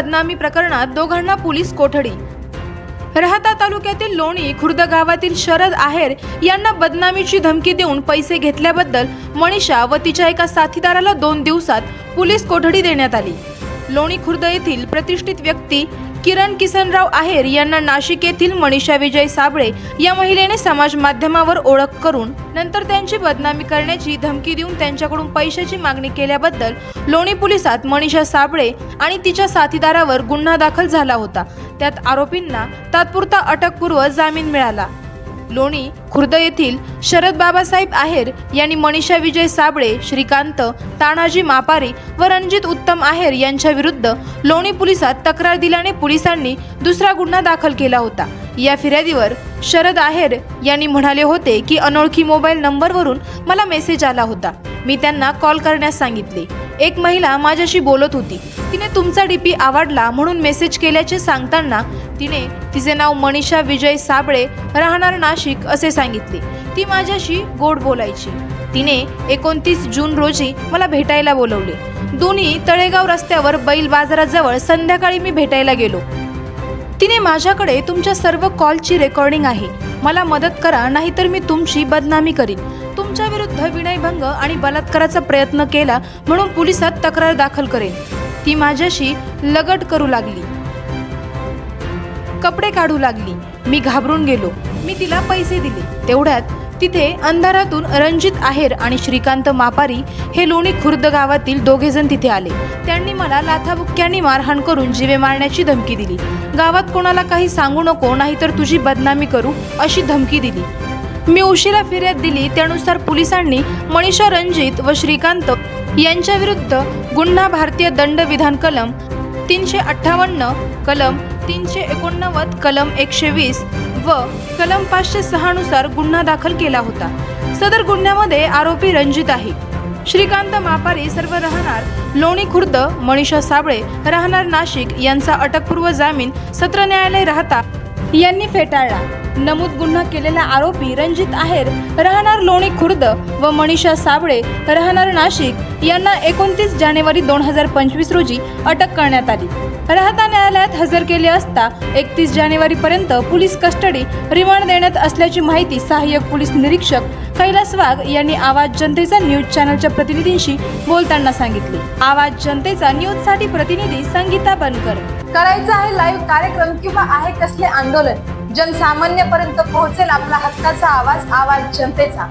बदनामी प्रकरणात दोघांना पोलीस कोठडी. राहता तालुक्यातील लोणी खुर्द गावातील शरद आहेर यांना बदनामीची धमकी देऊन पैसे घेतल्याबद्दल मनीषा व तिच्या एका साथीदाराला दोन दिवसात पोलीस कोठडी देण्यात आली. लोणी खुर्द येथील प्रतिष्ठित व्यक्ती किरण किसनराव आहेर यांना नाशिक येथील मनीषा विजय साबळे या महिलेने समाज माध्यमावर ओळख करून नंतर त्यांची बदनामी करण्याची धमकी देऊन त्यांच्याकडून पैशाची मागणी केल्याबद्दल लोणी पोलिसात मनीषा साबळे आणि तिच्या साथीदारावर गुन्हा दाखल झाला होता. त्यात आरोपींना तात्पुरता अटकपूर्व जामीन मिळाला. लोणी खुर्द येथील शरद बाबासाहेब आहेर यांनी मनीषा विजय साबळे श्रीकांत तानाजी मापारी व रणजित उत्तम आहेर यांच्या विरुद्ध लोणी पोलिसात तक्रार दिल्याने पोलिसांनी दुसरा गुन्हा दाखल केला होता. या फिर्यादीवर शरद आहेर यांनी म्हणाले होते की अनोळखी मोबाईल नंबरवरून मला मेसेज आला होता. मी त्यांना कॉल करण्यास सांगितले. एक महिला माझ्याशी बोलत होती. तिने तुमचा डीपी आवडला म्हणून मेसेज केल्याचे सांगताना तिने तिचे नाव मनीषा विजय साबळे राहणार नाशिक असे सांगितले. ती माझ्याशी गोड बोलायची. तिने एकोणतीस जून रोजी मला भेटायला बोलवले. दोन्ही तळेगाव रस्त्यावर बैल बाजाराजवळ संध्याकाळी मी भेटायला गेलो. तिने माझ्याकडे तुमच्या सर्व कॉलची रेकॉर्डिंग आहे. मला मदत करा नाहीतर मी तुमची बदनामी करीन. तुमच्या विरुद्ध विनयभंग आणि बलात्काराचा प्रयत्न केला म्हणून पोलिसात तक्रार दाखल करेन. ती माझ्याशी लगट करू लागली. कपडे काढू लागली. मी घाबरून गेलो. मी तिला पैसे दिले. तेवढ्यात तिथे अंधारातून रणजित आहेर आणि श्रीकांत मापारी हे लोणी खुर्द गावातील दोघेजण तिथे आले. त्यांनी मला लाथाबुक्क्यांनी मारहाण करून जीवे मारण्याची धमकी दिली. गावात कोणाला काही सांगू नको नाहीतर तुझी बदनामी करू अशी धमकी दिली. मी उशिरा फिर्याद दिली त्यानुसार पोलिसांनी मनीषा रणजित व श्रीकांत यांच्या विरुद्ध गुन्हा भारतीय दंड विधान कलम तीनशे अठ्ठावन्न कलम तीनशे एकोणनव्वद कलम एकशे वीस व कलम पाचशे सहानुसार गुन्हा दाखल केला होता. सदर गुन्ह्यामध्ये आरोपी रणजित आहे. श्रीकांत मापारी सर्व राहणार लोणी खुर्द मनीषा साबळे राहणार नाशिक यांचा अटकपूर्व जामीन सत्र न्यायालय राहता यांनी फेटाळला. नमूद गुन्हा केलेला आरोपी रणजित आहेर राहणार लोणी खुर्द व मनीषा साबळे राहणार नाशिक यांना एकोणतीस जानेवारी दोन हजार पंचवीस रोजी अटक करण्यात आली. राहता न्यायालयात हजर केले असता एकतीस जानेवारीपर्यंत पोलीस कस्टडी रिमांड देण्यात असल्याची माहिती सहाय्यक पोलीस निरीक्षक कैलास वाघ यांनी आवाज जनतेचा न्यूज चॅनलच्या प्रतिनिधींशी बोलताना सांगितले. आवाज जनतेचा न्यूजसाठी प्रतिनिधी संगीता बनकर. करायचं आहे लाईव्ह कार्यक्रम किंवा आहे कसले आंदोलन? जनसामान्यपर्यंत पोहोचेल आपला हक्काचा आवाज आवाज जनतेचा.